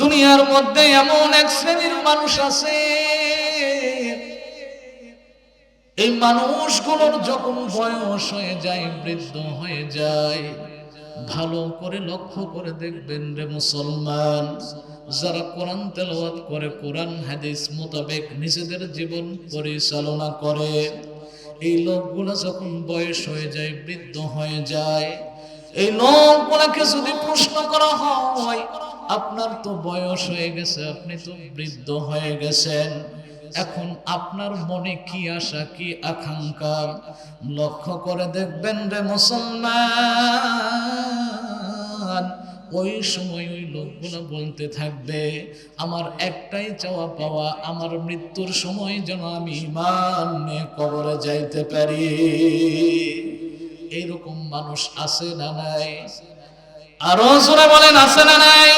দুনিয়ার মধ্যে এমন এক শ্রেণির মানুষ আছে। এই মানুষগুলোর যখন বয়স হয়ে যায়, বৃদ্ধ হয়ে যায়, ভালো করে লক্ষ্য করে দেখবেন রে মুসলমান, যারা কোরআন তেলাওয়াত করে, কোরআন, হাদিস মোতাবেক নিজেদের জীবন পরিচালনা করে। এই লোকগুলো যখন বয়স হয়ে যায়, বৃদ্ধ হয়ে যায়, এই লোকগুলাকে যদি প্রশ্ন করা হয় আপনার তো বয়স হয়ে গেছে, আপনি তো বৃদ্ধ হয়ে গেছেন। এখন আপনার মনে কি আশা, কি আকাঙ্ক্ষা? লক্ষ্য করে দেখবেন রে মুসলমান, ওই সময় ওই লোকগুলো বলতে থাকবে, আমার একটাই চাওয়া পাওয়া, আমার মৃত্যুর সময় যেন আমি নিয়ে কবরে যাইতে পারি। এইরকম মানুষ আছে না নাই? আরও বলেন, আছে না নাই?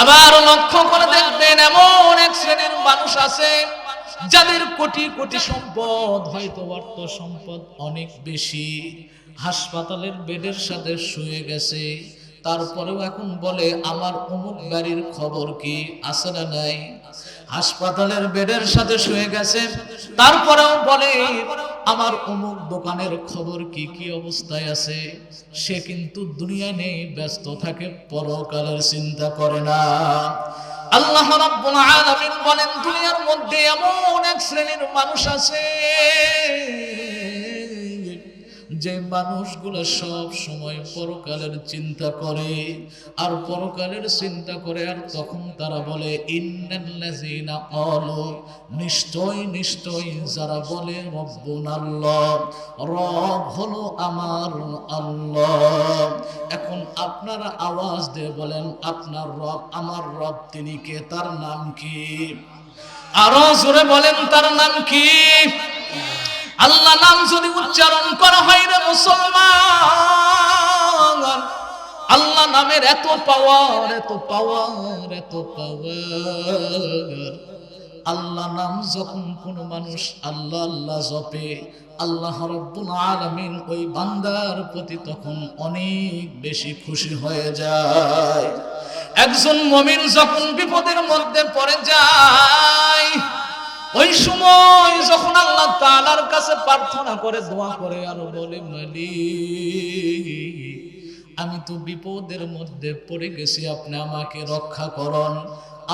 আবার লক্ষ্য করে দেখবেন এমন এক শ্রেণির মানুষ আছে যাদের কোটি কোটি সম্পদ, হয়তো অর্থ সম্পদ অনেক বেশি। হাসপাতালের বেডের সাথে শুয়ে গেছে, তারপরেও এখন বলে, আমার অমুক বাড়ির খবর কি? আছে না নাই? হাসপাতালের বেডের সাথে শুয়ে গেছে, তারপরেও বলে আমার অমুক দোকানের খবর কি কি অবস্থায় আছে? সে কিন্তু দুনিয়া নেই, ব্যস্ত থাকে, পরকালের চিন্তা করে না। আল্লাহ বলেন, দুনিয়ার মধ্যে এমন এক শ্রেণির মানুষ আছে যে মানুষগুলো সব সময় পরকালের চিন্তা করে, আর পরকালের চিন্তা করে, আর তখন তারা বলে নিশ্চয় নিশ্চয় যারা বলে রব্বুন আল্লাহ রব হলো আমার আল্লাহ। এখন আপনারা আওয়াজ দিয়ে বলেন, আপনার রব, আমার রব, তিনি কে, তার নাম কি? আরও জোরে বলেন, তার নাম কি? আল্লাহ নাম যদি উচ্চারণ করা হয় রে মুসলমান। আল্লাহ নামের এত পাওয়ার এত পাওয়ার এত পাওয়ার আল্লাহ নাম যখন কোন মানুষ আল্লাহ আল্লাহ জপে, আল্লাহ রব্বুল আলামিন ওই বান্দার প্রতি তখন অনেক বেশি খুশি হয়ে যায়। একজন মমিন যখন বিপদের মধ্যে পড়ে যায় ওই সময় যখন আল্লাহ তাআলার কাছে প্রার্থনা করে, দোয়া করে, আর বলে মালি আমি তো বিপদের মধ্যে পড়ে গেছি, আপনি আমাকে রক্ষা করুন।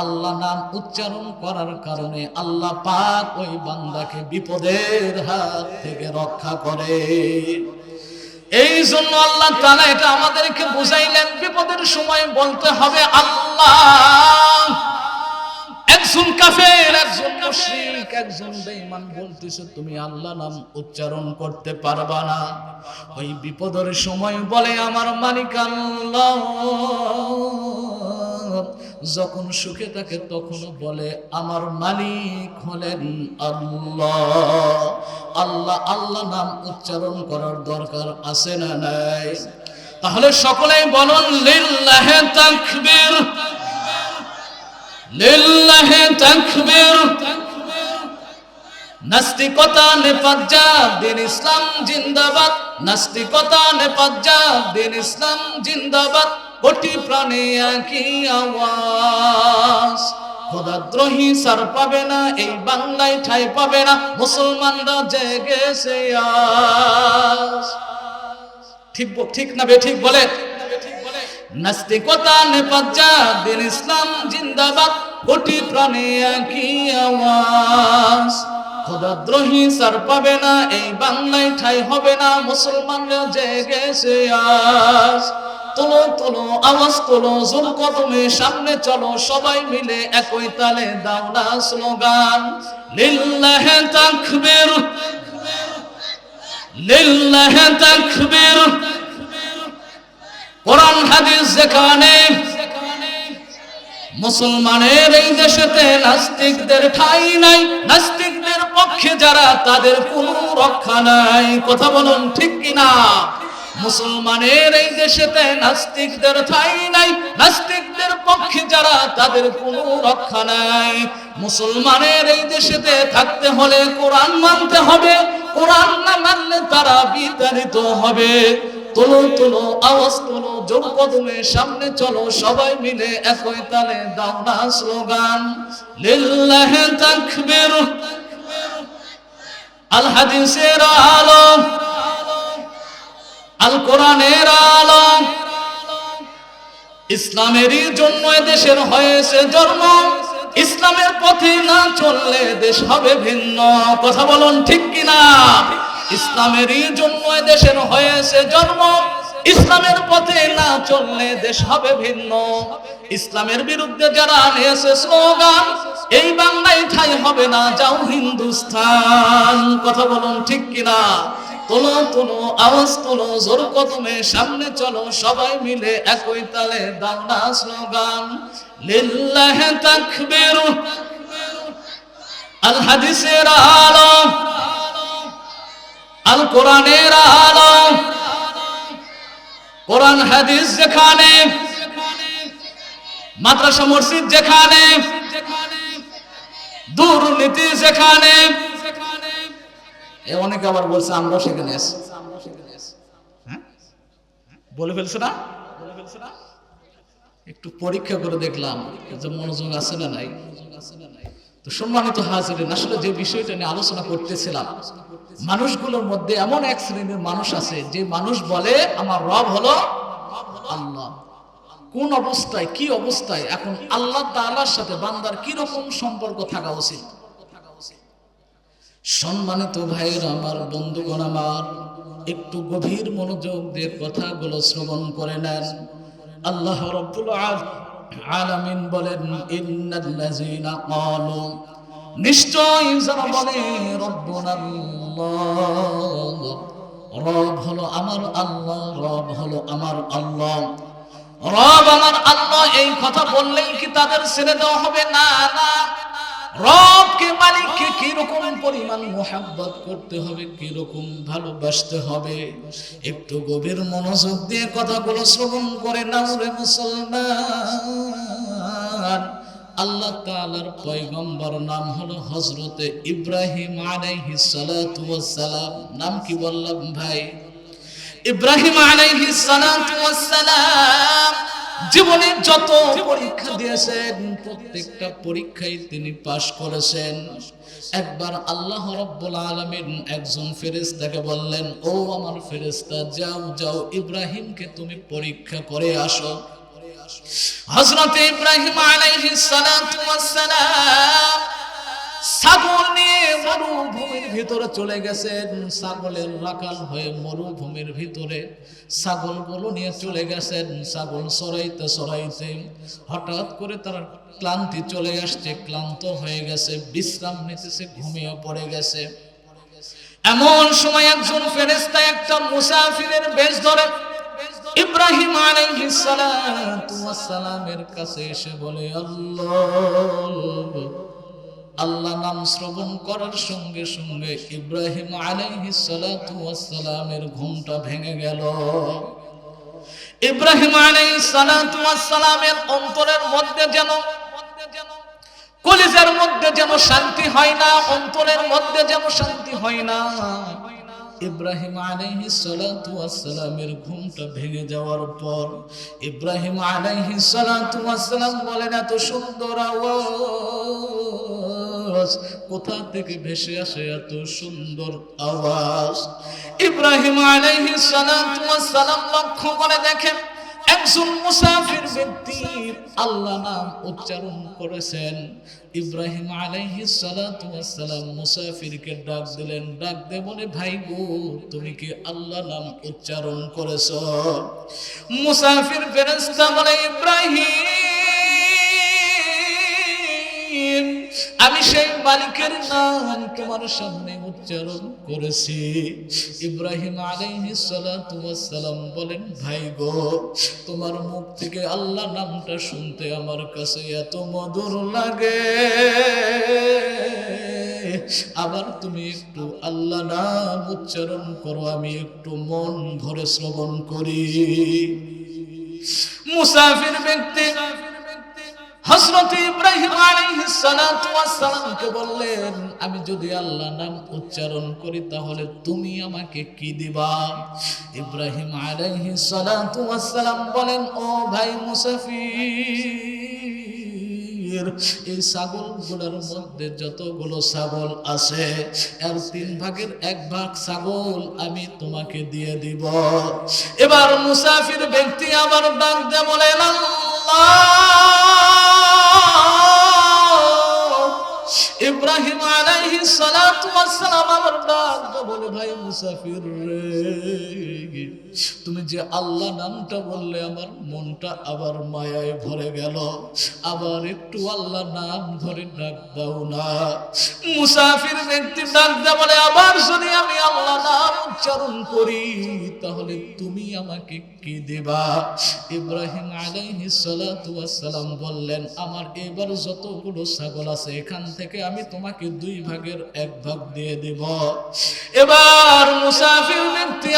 আল্লাহ নাম উচ্চারণ করার কারণে আল্লাহ পাক ওই বান্দাকে বিপদের হাত থেকে রক্ষা করে। এই জন্য আল্লাহ তাআলা এটা আমাদেরকে বুঝাইলেন, বিপদের সময় বলতে হবে আল্লাহ। একজন কাফের একজন মুশরিক একজন বেঈমান বলতেছে তুমি আল্লাহ নাম উচ্চারণ করতে পারবা না। ওই বিপদের সময় বলে আমার মালিক আল্লাহ। যখন সুখে থাকে তখন বলে আমার মালিক হলেন আল্লাহ। আল্লাহ আল্লাহ নাম উচ্চারণ করার দরকার আছে না নাই? তাহলে সকলেই বলুন লিল্লাহে তাকবীর। লিল্লাহে তাকবীর। নাস্তিকতা নেপাজ্জাব দিন ইসলাম জিন্দাবাদ। নাস্তিকতা নেপাজ্জাব দিন ইসলাম জিন্দাবাদ। কোটি প্রাণে একই আওয়াজ। খোদাদ্রোহী সার পাবে না, এই বাংলায় ঠাই পাবে না। মুসলমানরা জেগেছে ঠিক ঠিক না বে ঠিক বলে? নাস্তিকতা নেপাজ্জা দিন ইসলাম জিন্দাবাদ, কোটি প্রাণে একই আওয়াজ। খোদাদ্রোহী সার পাবে না, এই বাংলায় ঠাই হবে না, মুসলমানরা জেগেছে আজ। তোলো তোলো, আওয়াজ তোলো, জোর কদমে সামনে চলো, সবাই মিলে একই তালে দাও না স্লোগান। লিল্লাহে তাকবীর লিল্লাহে তাকবীর। কোরআন, হাদিস যেখানে মুসলমানের এই দেশেতে নাস্তিকদের ঠাই নাই, নাস্তিকদের পক্ষে যারা তাদের কোনো রক্ষা নাই। কথা বলুন ঠিক কিনা? মুসলমানের এই দেশেতে নাস্তিকদের ঠাই নাই, নাস্তিকদের পক্ষে যারা তাদের কোনো রক্ষা নাই। মুসলমানের এই দেশেতে থাকতে হলে কোরআন মানতে হবে, কোরআন না মানলে তারা বিতাড়িত হবে। তোলো তোলো আওয়াজ তোলো জোর কদমে সামনে চলো, সবাই মিলে একই তালে দাও না স্লোগান। লিল্লাহি আল হাদিসের আলো কোরআনের ইসলামেরই জন্য দেশের হয়েছে জন্ম, ইসলামের পথে না চললে দেশ হবে ভিন্ন। কথা বলুন ঠিক কিনা? ইসলামেরই জন্য দেশের হয়েছে জন্ম। ইসলামের পথে না চললে দেশ হবে ভিন্ন। ইসলামের বিরুদ্ধে যারা নিয়েছে স্লোগান, এই বাংলায় ঠাই হবে না, যাও হিন্দুস্তান কথা বলুন ঠিক কিনা? তোলো তোলো, আওয়াজ তোলো, জোর কদমে সামনে চলো, সবাই মিলে একই তালে দাও স্লোগান। লিল্লাহ তাকবীর। আল হাদিসের আলো। আল কোরআনের আলো কোরআন, হাদিস যেখানে, মাদ্রাসা, মসজিদ যেখানে, দুর্নীতি যেখানে অনেকে আবার বলছে সেখানে আছি। হ্যাঁ? বলে ফেলছো না? একটু পরীক্ষা করে দেখলাম যে মনোযোগ আছে না নাই? তো সম্মানিত হাজিরেন, আসলে যে বিষয়টা নিয়ে আলোচনা করতেছিলাম মানুষগুলোর মধ্যে এমন এক শ্রেণির মানুষ আছে, যে মানুষ বলে, আমার রব হলো আল্লাহ। কোন অবস্থায়, কি অবস্থায়, এখন আল্লাহ তাআলার সাথে বান্দার কি রকম সম্পর্ক থাকা উচিত? সম্মানিত ভাইয়ের আমার, বন্ধুগণ আমার, একটু গভীর মনোযোগ দিয়ে কথাগুলো শ্রবণ করে নেন। আল্লাহ রব্বুল আল- আলামিন বলেন নিশ্চয় বলে রব্বুনাল্লাহ রব হলো আমার আল্লাহ, রব হলো আমার আল্লাহ। রব আমার আল্লাহ, এই কথা বললেই কি তাদের ছেড়ে দেওয়া হবে? না না। রবকে মালিককে কীরকম পরিমাণ মোহাব্বত করতে হবে, কীরকম ভালোবাসতে হবে? একটু গভীর মনোযোগ দিয়ে কথাগুলো শ্রবণ করে নাও রে মুসলমান। আল্লাহ তাআলার পয়গম্বর নাম হলো হজরতে ইব্রাহিম ওয়াস সালাম। নাম কি বললাম ভাই? ইব্রাহিম ওয়াস সালাম। জীবনে যত পরীক্ষা দিয়েছেন, প্রত্যেকটা পরীক্ষায় তিনি পাশ করেছেন। একবার আল্লাহ রব্বুল আলামিন একজন ফেরেশতাকে বললেন, ও আমার ফেরেশতা, যাও যাও, ইব্রাহিমকে তুমি পরীক্ষা করে আসো। হযরত ইব্রাহিম ছাগল নিয়ে মরুভূমির ভিতরে চলে গেছেন। ছাগলের রাখাল হয়ে মরুভূমির ভিতরে নিয়ে চলে গেছেন। ছাগল সরাইতে সরাইতে হঠাৎ করে তার ক্লান্তি চলে আসছে, ক্লান্ত হয়ে গেছে, বিশ্রাম নিতেছে, ঘুমিয়ে পড়ে গেছে। এমন সময় একজন ফেরেশতা একটা মুসাফিরের বেশ ধরে ইব্রাহিম সালামের কাছে এসে বলে, আল্লাহ আল্লাহ নাম শ্রবণ করার সঙ্গে সঙ্গে ইব্রাহিম আলাইহিস সালাতু ওয়াস সালামের ঘুমটা ভেঙে গেল। ইব্রাহিম আলাইহিস সালাতু ওয়াস সালামের অন্তরের মধ্যে যেন, কলিজার মধ্যে যেন শান্তি হয় না, অন্তরের মধ্যে যেন শান্তি হয় না। ইব্রাহিম আলাইহি সালামের ঘুমটা ভেঙে যাওয়ার পর ইব্রাহিম আলাইহি সালাম বলেন, এত সুন্দর আওয়াজ। কোথা থেকে ভেসে আসে এত সুন্দর আওয়াজ? ইব্রাহিম আলাইহি সালাম লক্ষ্য করে দেখেন একজন মুসাফির ব্যক্তি আল্লাহ নাম উচ্চারণ করেছেন। ইব্রাহিম আলাইহি সালাতু ওয়াস সালাম মুসাফিরকে ডাক দিলেন। ডাক দে বলে, ভাই গো, তুমি কি আল্লাহ নাম উচ্চারণ করেছ? মুসাফির ফেরেশতা বলে, ইব্রাহিম আমি সেই মালিকের নাম তোমার সামনে উচ্চারণ করেছি। ইব্রাহিম সালাম বলেন, ভাই গো, তোমার মুখ থেকে আল্লাহ নামটা শুনতে আমার কাছে এত মধুর লাগে। আবার তুমি একটু আল্লাহ নাম উচ্চারণ করো, আমি একটু মন ভরে শ্রবণ করি। মুসাফির ব্যক্তি বললেন, আমি যদি আল্লাহ নাম উচ্চারণ করি তাহলে তুমি আমাকে কি দিবা? ইব্রাহিম বলেন, ও ভাই এই মধ্যে যতগুলো ছাগল আছে, এর তিন ভাগের এক ভাগ ছাগল আমি তোমাকে দিয়ে দিব। এবার মুসাফির ব্যক্তি আবার ডাক বলেন, আল্লাহ! ইব্রাহিম আলাইহিস সালাতু ওয়াস সালাম আমার ডাক দিয়ে বলে ভাই মুসাফির রে। তুমি যে আল্লাহ নামটা বললে আমার মনটা আবার মায়ায় ভরে গেল। আবার একটু আল্লাহ নাম ধরে ডাক দাও না। মুসাফির ব্যক্তি ডাক দেয় বলে, আবার যদি আমি আল্লাহ নাম উচ্চারণ করি, তাহলে তুমি আমাকে কি দেবা? ইব্রাহিম আলাইহিস সালাতু সালাম বললেন, আমার এবার যতগুলো ছাগল আছে, এখান থেকে আমি তোমাকে দুই ভাগের এক ভাগ দিয়ে দেব। এবার মুসাফির ব্যক্তি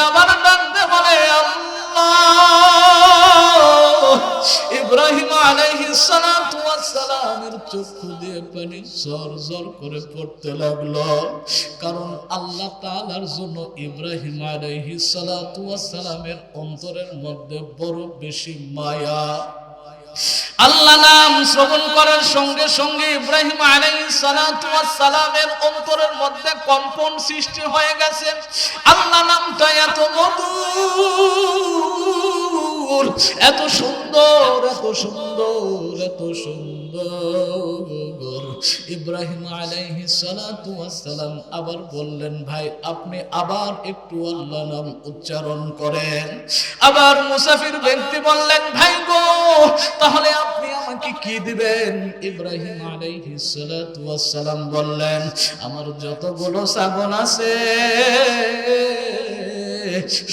সালামের চক্ষু দিয়ে পানি জর জর করে পড়তে লাগল। কারণ আল্লাহ তাআলার জন্য ইব্রাহিম ওয়াস সালামের অন্তরের মধ্যে বড় বেশি মায়া। আল্লাহ নাম শ্রবণ করার সঙ্গে সঙ্গে ইব্রাহিম সালামের অন্তরের মধ্যে কম্পন সৃষ্টি হয়ে গেছে। আল্লাহ নামটা এত মধুর, এত সুন্দর সুন্দর, এত সুন্দর। ইব্রাহিম আলাইহিস সালাতু সালাম আবার বললেন, ভাই, আপনি আবার একটু আল্লাহ নাম উচ্চারণ করেন। আবার মুসাফির ব্যক্তি বললেন, ভাই গো, তাহলে আপনি আমাকে কি দিবেন? ইব্রাহিম আলাইহিস সালাতু সালাম বললেন, আমার যতগুলো ছাগল আছে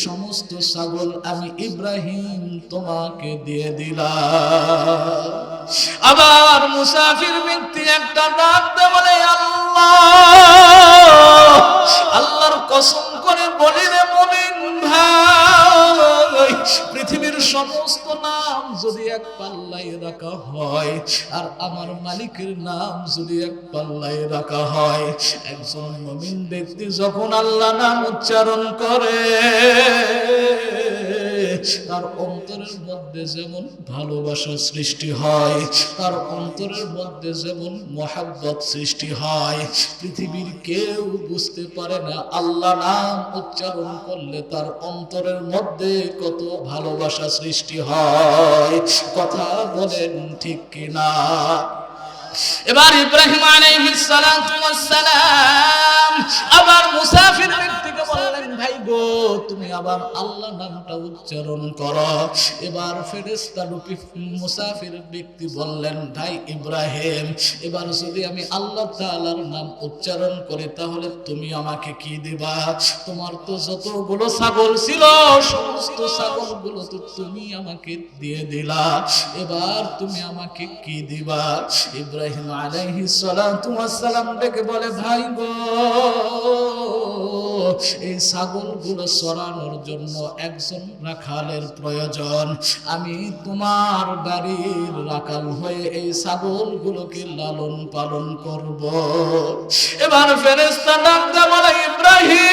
সমস্ত ছাগল আমি ইব্রাহিম তোমাকে দিয়ে দিলাম। আবার মুসাফির ব্যক্তি একটা ডাক বলে, আল্লাহ, আল্লাহর কসম করে বলি রে মমিন ভাই, পৃথিবীর সমস্ত নাম যদি এক পাল্লায় রাখা হয়। আর আমার মালিকের নাম যদি এক পাল্লায় রাখা হয়, একজন মমিন ব্যক্তি যখন আল্লাহ নাম উচ্চারণ করে, তার অন্তরের মধ্যে যেমন ভালোবাসা সৃষ্টি হয়, তার অন্তরের মধ্যে যেমন মহাব্বত সৃষ্টি হয়, পৃথিবীর কেউ বুঝতে পারে না আল্লাহ নাম উচ্চারণ করলে তার অন্তরের মধ্যে কত ভালোবাসা সৃষ্টি হয়। কথা বলেন ঠিক কিনা? এবার ইব্রাহিম আলাইহিস সালাম আবার মুসাফির ব্যক্তিকে বললেন ভাই গো তুমি আবার আল্লাহ নামটা উচ্চারণ করো। এবার ফেরেশতা রূপী মুসাফির ব্যক্তি বললেন ভাই ইব্রাহিম এবার যদি আমি আল্লাহ তাআলার নাম উচ্চারণ করি তাহলে তুমি আমাকে কি দিবা? তোমার তো যতগুলো ছাগল ছিল সমস্ত ছাগলগুলো তো তুমি আমাকে দিয়ে দিলা। এবার তুমি আমাকে কি দিবা? ইব্রাহিম আলাইহিস সালাম ডেকে বলে ভাই গো এই ছাগলগুলো সরানোর জন্য একজন রাখালের প্রয়োজন। আমি তোমার বাড়ির রাখাল হয়ে এই ছাগলগুলোকে লালন পালন করব। এবার ফেরেস্তা ডাক দেব বলে, ইব্রাহিম!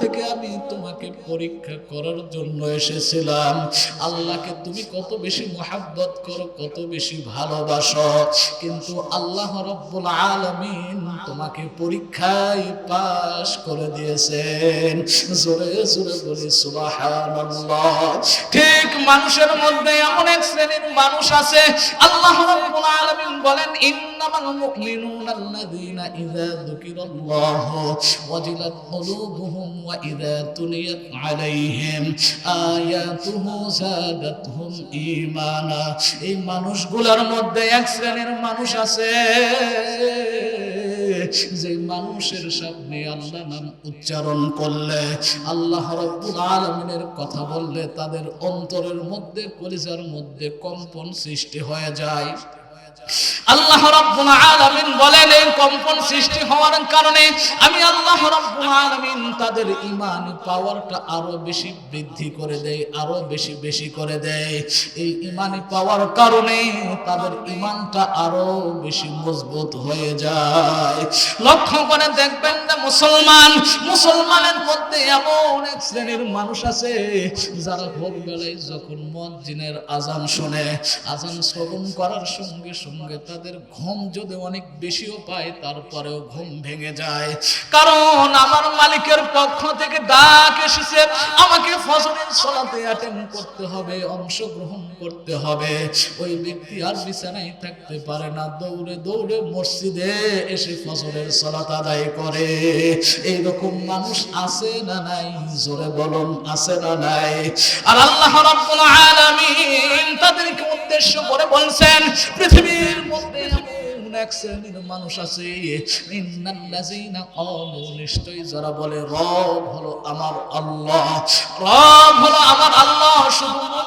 থেকে আমি তোমাকে পরীক্ষা করার জন্য এসেছিলাম। আল্লাহকে তুমি কত বেশি করো, কত বেশি ভালোবাসো। কিন্তু আল্লাহ রব্বুল আলামিন তোমাকে পরীক্ষায় পাশ করে দিয়েছেন। জোরে জোরে বলি, সুবহানাল্লাহ। ঠিক মানুষের মধ্যে এমন এক শ্রেণির মানুষ আছে, আল্লাহ রব্বুল আলামিন বলেন ওয়াজিলাত কুলুবুহুম ওয়া ইযা তুলিয়াত আলাইহিম আয়াতুহু যাদাতহুম ঈমানা এই মানুষগুলোর মধ্যে এক শ্রেণির মানুষ আছে। যে মানুষের সামনে আল্লাহ নাম উচ্চারণ করলে, আল্লাহ রব্বুল আলমিনের কথা বললে তাদের অন্তরের মধ্যে, কলিজার মধ্যে কম্পন সৃষ্টি হয়ে যায়। আল্লাহ রাব্বুল আলামিন বলেন, এই কম্পন সৃষ্টি হওয়ার কারণে আমি আল্লাহ রাব্বুল আলামিন তাদের ঈমান পাওয়ারটা আরও বেশি বৃদ্ধি করে দেয় আরও বেশি বেশি করে দেয় এই পাওয়ার কারণে তাদের ঈমানটা আরও বেশি মজবুত হয়ে যায়। লক্ষ্য করে দেখবেন যে মুসলমান, মুসলমানের মধ্যে এমন এক শ্রেণির মানুষ আছে, যারা ভোরবেলায় যখন মসজিদের আজান শুনে, আজান শ্রবণ করার সঙ্গে সঙ্গে তাদের ঘুম যদি অনেক বেশিও পায়, তারপরেও ঘুম ভেঙে যায়। কারণ আমার মালিকের পক্ষ থেকে ডাক এসেছে, আমাকে ফজরের সলাতে অ্যাটেন্ড করতে হবে, অংশগ্রহণ করতে হবে। ওই ব্যক্তি আর বিছানায় থাকতে পারে না, দৌড়ে দৌড়ে মসজিদে এসে ফজরের সলাত আদায় করে। এইরকম মানুষ আছে না নাই? জোরে বলুন, আছে না নাই? আর আল্লাহ রাব্বুল আলামিন তাদেরকে উদ্দেশ্য করে বলছেন পৃথিবীর মধ্যে এমন এক শ্রেণির মানুষ আছে। ইন্নাল্লাযীনা ক্বালু, নিশ্চয়ই যারা বলে, রব হলো আমার আল্লাহ। রব হলো আমার আল্লাহ শুধু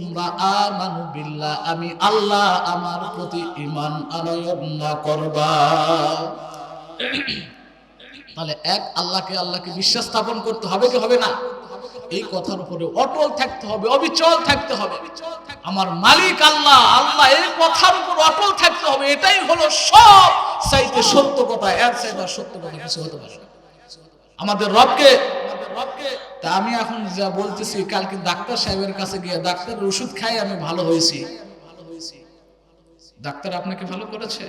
তোমরা আমানু বিল্লাহ, আমি আল্লাহ আমার প্রতি ঈমান আনয়ন না করবা। তাহলে এক, আল্লাহকে আল্লাহকে বিশ্বাস স্থাপন করতে হবে কি হবে না? এই কথার উপরে অটল থাকতে হবে, অবিচল থাকতে হবে। আমার মালিক আল্লাহ আল্লাহ এই কথার উপর অটল থাকতে হবে, এটাই হলো সব। চাইতে সত্য কথা চাইতে সত্য কথা কিছু হতে পারে না। আমাদের রবকে তা আমি এখন যা বলতেছি, কালকে ডাক্তার সাহেবের কাছে গিয়ে ডাক্তারের ওষুধ খাই আমি ভালো হয়েছি। ডাক্তার আপনাকে ভালো করেছে?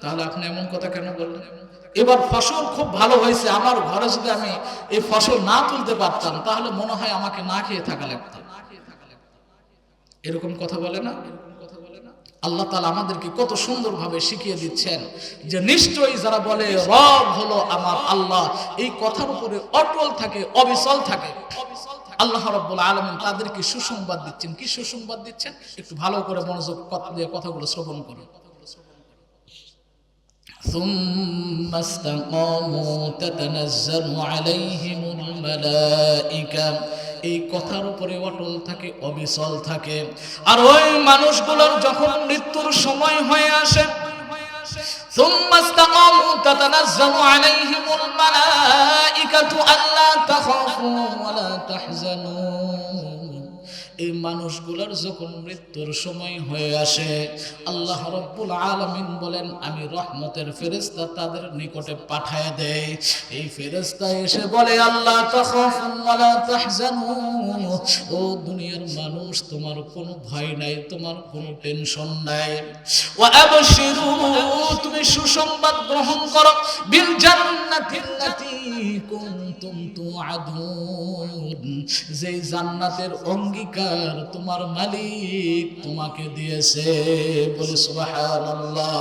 তাহলে আপনি এমন কথা কেন বললেন? এবার ফসল খুব ভালো হয়েছে, আমার ঘরে যদি আমি এই ফসল না তুলতে পারতাম, তাহলে মনে হয় আমাকে না খেয়ে থাকা লাগতো। এরকম কথা বলে না? আল্লাহ তালা আমাদেরকে কত সুন্দরভাবে শিখিয়ে দিচ্ছেন যে নিশ্চয়ই যারা বলে রব হলো আমার আল্লাহ এই কথার উপরে অটল থাকে অবিচল থাকে আল্লাহ রব্বুল আলমিন তাদেরকে সুসংবাদ দিচ্ছেন কি সুসংবাদ দিচ্ছেন একটু ভালো করে মনোযোগ কথা দিয়ে কথাগুলো শ্রবণ করুন ثم استقاموا تتنزل عليهم الملائكة এই কথার উপরে অটল থাকে অবিচল থাকে আর ওই মানুষগুলোর যখন মৃত্যুর সময় হয়ে আসে ثم استقاموا تتنزل عليهم الملائكة ألا تخافوا ولا تحزنوا এই মানুষগুলোর যখন মৃত্যুর সময় হয়ে আসে, আল্লাহ রব্বুল আলামিন বলেন, আমি রহমতের ফেরেশতা তাদের নিকটে পাঠায় দেয় এই ফেরেশতা এসে বলে, আল্লাহ ও দুনিয়ার মানুষ, তোমার কোনো ভয় নাই, তোমার কোনো টেনশন নাই। তুমি সুসংবাদ গ্রহণ করো। বিল জান্নাতিল্লাতী কুনতুম তুআদুন। যেই জান্নাতের অঙ্গীকার তোমার মালিক তোমাকে দিয়েছে। বলে সুবহানাল্লাহ।